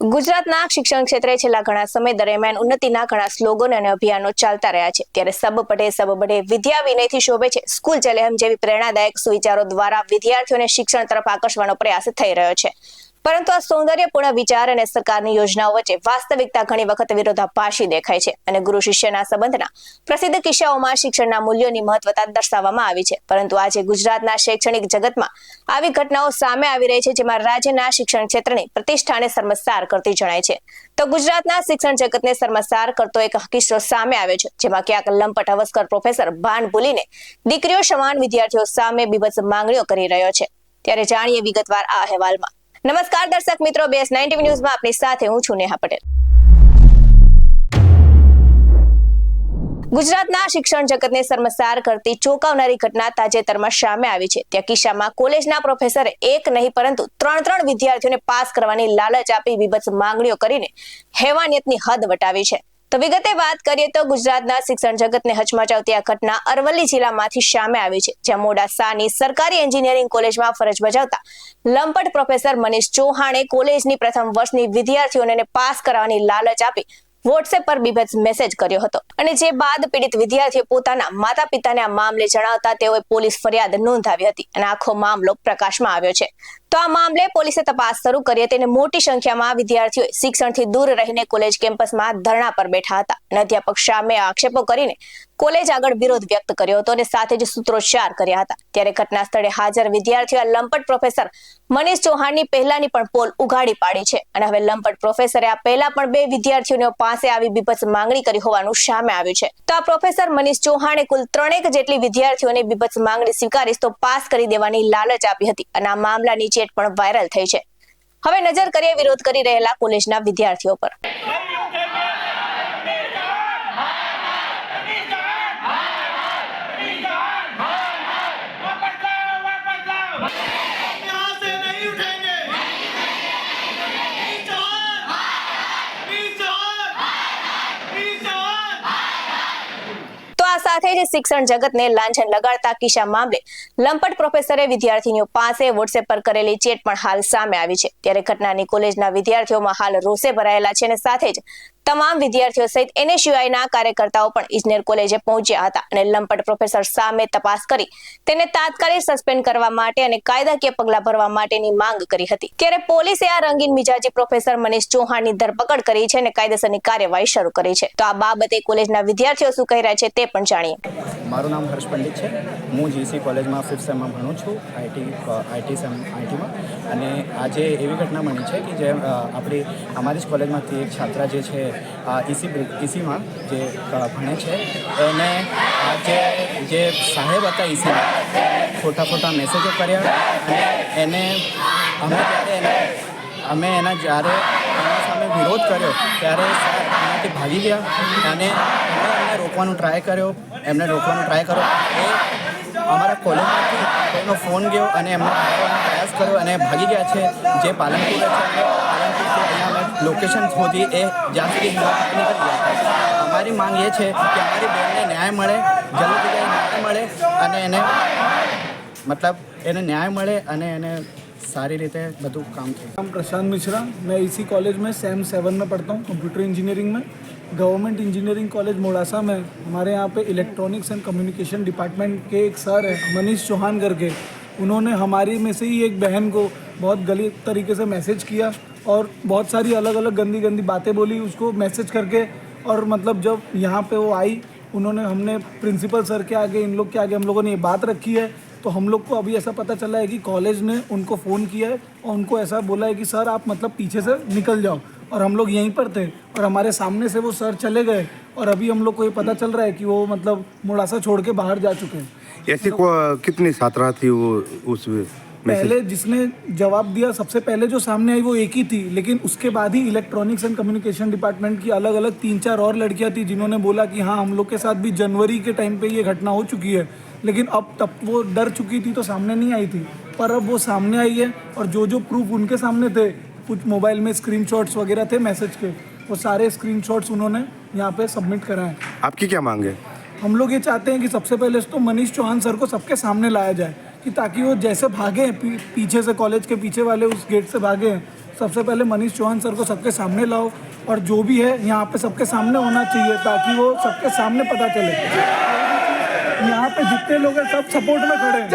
ગુજરાતના શિક્ષણ ક્ષેત્રે છેલ્લા ઘણા સમય દરમિયાન ઉન્નતિના ઘણા સ્લોગન અને અભિયાનો ચાલતા રહ્યા છે. ત્યારે સબ પઢે, સબ બઢે વિદ્યા વિનયથી શોભે છે. સ્કૂલ ચલે હમ જેવી પ્રેરણાદાયક સુવિચારો દ્વારા વિદ્યાર્થીઓને શિક્ષણ તરફ આકર્ષવાનો પ્રયાસ થઈ રહ્યો છે. પરંતુ આ સૌંદર્યપૂર્ણ વિચાર અને સરકારની યોજનાઓ વચ્ચે વાસ્તવિકતા ઘણી વખત વિરોધાભાસી દેખાય છે અને ગુરુ શિષ્યના સંબંધના પ્રસિદ્ધ કિસ્સાઓમાં શિક્ષણના મૂલ્યોની મહત્વતા દર્શાવવામાં આવી છે. પરંતુ આજે ગુજરાતના શૈક્ષણિક જગતમાં આવી ઘટનાઓ સામે આવી રહી છે જેમાં રાજ્યના શિક્ષણ ક્ષેત્રની પ્રતિષ્ઠાને શર્મસાર કરતી જણાય છે. તો ગુજરાતના શિક્ષણ જગતને શર્મસાર કરતો એક કિસ્સો સામે આવ્યો છે, જેમાં ક્યાંક લંપટ હવસ્કર પ્રોફેસર ભાન ભૂલીને દીકરીઓ સમાન વિદ્યાર્થીઓ સામે બીભત્સ માંગણીઓ કરી રહ્યો છે. ત્યારે જાણીએ વિગતવાર આ અહેવાલમાં. નમસ્કાર દર્શક મિત્રો, બેસ નાઇન્ટી ન્યૂઝમાં આપની સાથે હું છું નેહા પટેલ. ગુજરાતના શિક્ષણ જગતને શર્મસાર કરતી, ચોંકાવનારી ઘટના તાજેતરમાં સામે આવી છે. ત્યાં કિસ્સામાં કોલેજના પ્રોફેસરે એક નહીં, પરંતુ ત્રણ ત્રણ વિદ્યાર્થીઓને પાસ કરવાની લાલચ આપી વિભત્સ માંગણીઓ કરીને હેવાનિયતની હદ વટાવી છે. તો વિગતે વાત કરીએ તો ગુજરાતના શિક્ષણ જગતને હચમચાવતી આ ઘટના અરવલ્લી જિલ્લામાંથી સામે આવી છે, જ્યાં મોડાસાની સરકારી એન્જિનિયરિંગ કોલેજમાં ફરજ બજાવતા લંપટ પ્રોફેસર મનીષ ચૌહાણે કોલેજની પ્રથમ વર્ષની વિદ્યાર્થીઓને પાસ કરાવવાની લાલચ આપી વોટ્સએપ પર બીભત્સ મેસેજ કર્યો હતો. અને જે બાદ પીડિત વિદ્યાર્થીઓ પોતાના માતા પિતાને આ મામલે જણાવતા તેઓએ પોલીસ ફરિયાદ નોંધાવી હતી અને આખો મામલો પ્રકાશમાં આવ્યો છે. તો આ મામલે પોલીસે તપાસ શરૂ કરી હતી અને મોટી સંખ્યામાં વિદ્યાર્થીઓ શિક્ષણથી દૂર રહીને કોલેજ કેમ્પસમાં ધરણા પર બેઠા હતા. અને અધ્યાપક સામે આક્ષેપો કરીને કોલેજ આગળ વિરોધ વ્યક્ત કર્યો હતો અને સાથે જ સૂત્રોચ્ચાર કર્યા હતા. ત્યારે ઘટના સ્થળે હાજર વિદ્યાર્થીઓ લંપટ પ્રોફેસર મનીષ ચૌહાણની પહેલાની પણ પોલ ઉઘાડી પાડી છે. અને હવે લંપટ પ્રોફેસરે આ પહેલા પણ બે વિદ્યાર્થીઓ પાસે આવી બીભત્સ માંગણી કરી હોવાનું સામે આવ્યું છે. તો આ પ્રોફેસર મનીષ ચૌહાણે કુલ ત્રણેક જેટલી વિદ્યાર્થીઓને બીભત્સ માંગણી સ્વીકારી તો પાસ કરી દેવાની લાલચ આપી હતી અને આ મામલાની ચેટ પણ વાયરલ થઈ છે. હવે નજર કરીએ વિરોધ કરી રહેલા કોલેજના વિદ્યાર્થીઓ પર. સાથે શિક્ષણ જગતને લાંછન લગાડતા કિસ્સા મામલે લંપટ પ્રોફેસરે વિદ્યાર્થીનીઓ પાસે વોટ્સએપ પર કરેલી ચેટ પણ હાલ સામે આવી છે. ત્યારે ઘટનાની કોલેજના વિદ્યાર્થીઓમાં હાલ રોષે ભરાયેલા છે અને સાથે જ તમામ વિદ્યાર્થીઓ સહિત એનએસયુઆઈના કાર્યકર્તાઓ પણ ઇજનેર કોલેજે પહોંચ્યા હતા અને લંપટ પ્રોફેસર સામે તપાસ કરી તેને તાત્કાલિક સસ્પેન્ડ કરવા માટે અને કાયદાકીય પગલાં ભરવા માટેની માંગ કરી હતી. ત્યારે પોલીસે આ રંગીન મિજાજી પ્રોફેસર મનીષ ચૌહાણની ધરપકડ કરી છે અને કાયદેસરની કાર્યવાહી શરૂ કરી છે. તો આ બાબતે કોલેજના વિદ્યાર્થીઓ શું કહી રહ્યા છે તે પણ જાણીએ. મારું નામ હર્ષ પંડિત છે. હું જીસી કોલેજમાં ફિફ્થ સેમમાં ભણું છું આઈટી આઈટી સેમ આઈટીમાં અને આજે એવી ઘટના બની છે કે જે આપણી, અમારી જ કોલેજમાંથી એક છાત્રા જે છે ઈસી ઈસીમાં જે ભણે છે, એને આ જે જે સાહેબ હતા ઈસીમાં ખોટા ખોટા મેસેજો કર્યા એને અમે એને, અમે એના જ્યારે એના સામે વિરોધ કર્યો, ત્યારે એનાથી ભાગી ગયા અને અમે એમને રોકવાનો ટ્રાય કર્યો, એમને રોકવાનો ટ્રાય કર્યો. એ અમારા કોલેજમાંથી એનો ફોન ગયો અને એમને પ્રયાસ કર્યો અને ભાગી ગયા છે, જે પાલનપુર છે. લોકેશન શોધી એ જ્યાં સુધી હિંમત નીકળી ગયા હતા અમારી માંગ એ છે કે અમારી બેનને ન્યાય મળે જલ્દી ન્યાય મળે અને એને મતલબ એને ન્યાય મળે અને એને સારી રીતે બધું કામ થાય नाम प्रशांत मिश्रा मैं इसी कॉलेज में सैम सेवन में पढ़ता हूँ कंप्यूटर इंजीनियरिंग में गवर्नमेंट इंजीनियरिंग कॉलेज मोड़ासा में हमारे यहाँ पे इलेक्ट्रॉनिक्स एंड कम्युनिकेशन डिपार्टमेंट के एक सर है मनीष चौहान करके उन्होंने हमारी में से ही एक बहन को बहुत गलत तरीके से मैसेज किया और बहुत सारी अलग अलग गंदी गंदी बातें बोली उसको मैसेज करके और मतलब जब यहाँ पे वो आई, उन्होंने, हमने प्रिंसिपल सर के आगे, इन लोग के आगे हम लोगों ने ये बात रखी है तो हम लोग को अभी ऐसा पता चला है कि कॉलेज ने उनको फ़ोन किया है और उनको ऐसा बोला है कि, सर, आप मतलब पीछे से निकल जाओ। और हम लोग यहीं पर थे और हमारे सामने से वो सर चले गए और अभी हम लोग को ये पता चल रहा है कि वो मतलब मुड़ासा छोड़ के बाहर जा चुके हैं। ऐसी को कितनी छात्रा थी वो उस मैसेज पहले जिसने जवाब दिया सबसे पहले जो सामने आई वो एक ही थी लेकिन उसके बाद ही इलेक्ट्रॉनिक्स एंड कम्युनिकेशन डिपार्टमेंट की अलग अलग तीन चार और लड़कियाँ थी जिन्होंने बोला कि हाँ हम लोग के साथ भी जनवरी के टाइम पे ये घटना हो चुकी है। लेकिन अब तब वो डर चुकी थी तो सामने नहीं आई थी। पर अब वो सामने आई है और जो जो प्रूफ उनके सामने थे कुछ मोबाइल में स्क्रीनशॉट्स वगैरह थे मैसेज के वो सारे स्क्रीनशॉट्स उन्होंने यहाँ पे सबमिट कराए। आपकी क्या मांग है? हम लोग ये चाहते हैं कि सबसे पहले तो मनीष चौहान सर को सबके सामने लाया जाए। कि ताकि वो जैसे भागे पी, पीछे से कॉलेज के पीछे वाले उस गेट से भागे सबसे पहले मनीष चौहान सर को सबके सामने लाओ और जो भी है यहाँ पे सबके सामने होना चाहिए ताकि वो सबके सामने पता चले यहाँ पे जितने लोग हैं सब सपोर्ट में खड़े हैं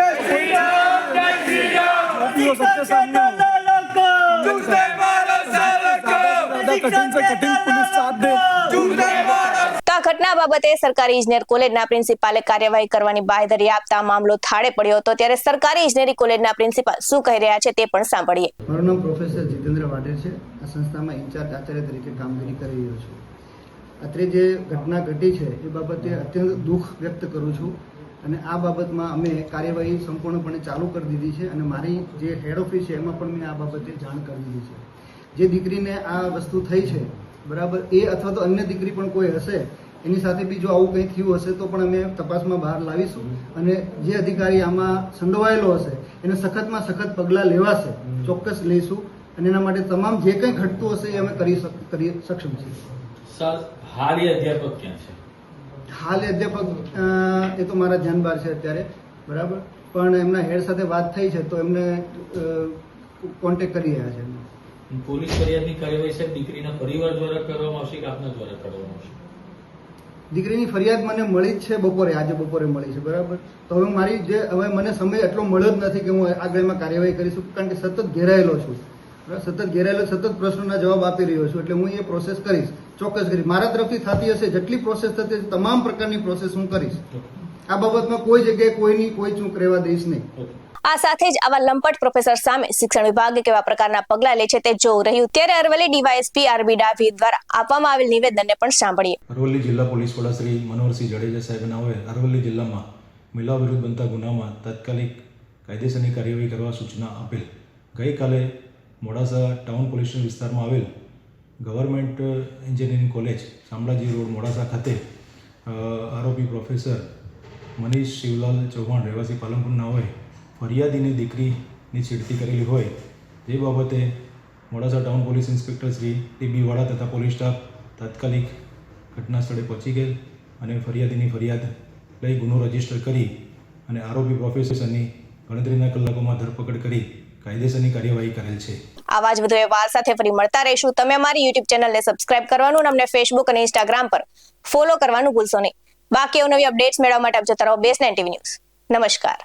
हो सबके सामने हो कठिन से कठिन पुलिस साथ दे ઘટના બાબતે સરકારી ઇજનેર કોલેજના પ્રિન્સિપાલે કાર્યવાહી કરવાની બાંયધરી આપતા મામલો થાળે પડ્યો હતો ત્યારે સરકારી ઇજનેરી કોલેજના પ્રિન્સિપાલ શું કહી રહ્યા છે તે પણ સાંભળીએ. મારું નામ પ્રોફેસર જીતેન્દ્ર વાઢેર છે. આ સંસ્થામાં ઇન્ચાર્જ આચાર્ય તરીકે કામગીરી કરી રહ્યો છું. અત્રે જે ઘટના ઘટી છે એ બાબતે અત્યંત દુઃખ વ્યક્ત કરું છું અને આ બાબતમાં અમે કાર્યવાહી સંપૂર્ણપણે ચાલુ કરી દીધી છે અને મારી જે હેડ ઓફિસ છે એમાં પણ મેં આ બાબતે જાણ કરી દીધી છે. જે દીકરીને આ વસ્તુ થઈ છે, બરાબર, એ અથવા તો અન્ય દીકરી પણ કોઈ હશે એની સાથે બી જો આવું કંઈ થયું હશે તો પણ અમે તપાસમાં બહાર લાવીશું. અને જે અધિકારી આમાં સંડોવાયેલો હશે એને સખતમાં સખત પગલાં લેવાશે ચોક્કસ લઈશું. અને એના માટે તમામ જે કંઈ ઘટતું હશે એ અમે કરી કરી સક્ષમ છીએ. સર હાલ એ અધ્યાપક ક્યાં છે? હાલ એ અધ્યાપક એ તો મારા ધ્યાન બહાર છે અત્યારે. બરાબર? પણ એમના હેડ સાથે વાત થઈ છે તો એમને કોન્ટેક કરી રહ્યા છે પોલીસ ફરિયાદની કાર્યવાહી સાહેબ દીકરીના પરિવાર દ્વારા કરવામાં આવશે કે આપના દ્વારા કરવામાં આવશે? દીકરીની ફરિયાદ મને મળી જ છે બપોરે, આજે બપોરે મળી છે, બરાબર? તો હવે મારી જે, હવે મને સમય એટલો મળ્યો જ નથી કે હું આગળ એમાં કાર્યવાહી કરી શકું કારણ કે સતત ઘેરાયેલો છું. સતત ઘેરાયેલો, સતત પ્રશ્નોના જવાબ આપી રહ્યો છું, એટલે હું એ પ્રોસેસ કરીશ, ચોક્કસ કરીશ. મારા તરફથી થતી હશે, જેટલી પ્રોસેસ થતી હશે, તમામ પ્રકારની પ્રોસેસ હું કરીશ. આ બાબતમાં કોઈ જગ્યાએ કોઈની કોઈ ચૂક રહેવા દઈશ નહીં. આ સાથે જ આવા લંપટ પ્રોફેસર સામે શિક્ષણ વિભાગ કેવા પ્રકારના પગલા લે છે તે જોવું રહ્યું. ત્યારે અરવલ્લી ડીવાયએસપી આરબી ડાભી દ્વારા આપવામાં આવેલ નિવેદનને પણ સાંભળીએ. અરવલ્લી જિલ્લા પોલીસ વડા શ્રી મનોહરસિંહ જડેજા સાહેબના હવે અરવલ્લી જિલ્લામાં મહિલા વિરુદ્ધ બનતા ગુનામાં તાત્કાલિક કાયદેસરની કાર્યવાહી કરવા સૂચના આપેલ. ગઈકાલે મોડાસા ટાઉન પોલીસ વિસ્તારમાં આવેલ government engineering college Shamlaji road Modasa ખાતે આરોપી પ્રોફેસર મનીષ શિવલાલ ચૌહાણ રહેવાસી પાલનપુરના હોય, ફરિયાદીની દીકરીની છેડતી કરેલી હોય જે બાબતે Modasa town police inspector Shri T B Vala police staff તાત્કાલિક ઘટના સ્થળે પહોંચી ગયેલ અને ફરિયાદીની ફરિયાદ લઈ ગુનો રજિસ્ટર કરી અને આરોપી પ્રોફેસરની ગણતરીના કલાકોમાં ધરપકડ કરી કાયદેસરની કાર્યવાહી કરેલ છે. આવા જ વધુ અહેવાલ સાથે ફરી મળતા રહીશું. તમે અમારી યુટ્યુબ ચેનલને સબસ્ક્રાઇબ કરવાનું અને અમને ફેસબુક અને ઇન્સ્ટાગ્રામ પર ફોલો કરવાનું ભૂલશો નહીં. બાકી અવનવી અપડેટ્સ મેળવવા માટે આપ જતા રહો બેસ નાઇન ટીવી ન્યૂઝ નમસ્કાર.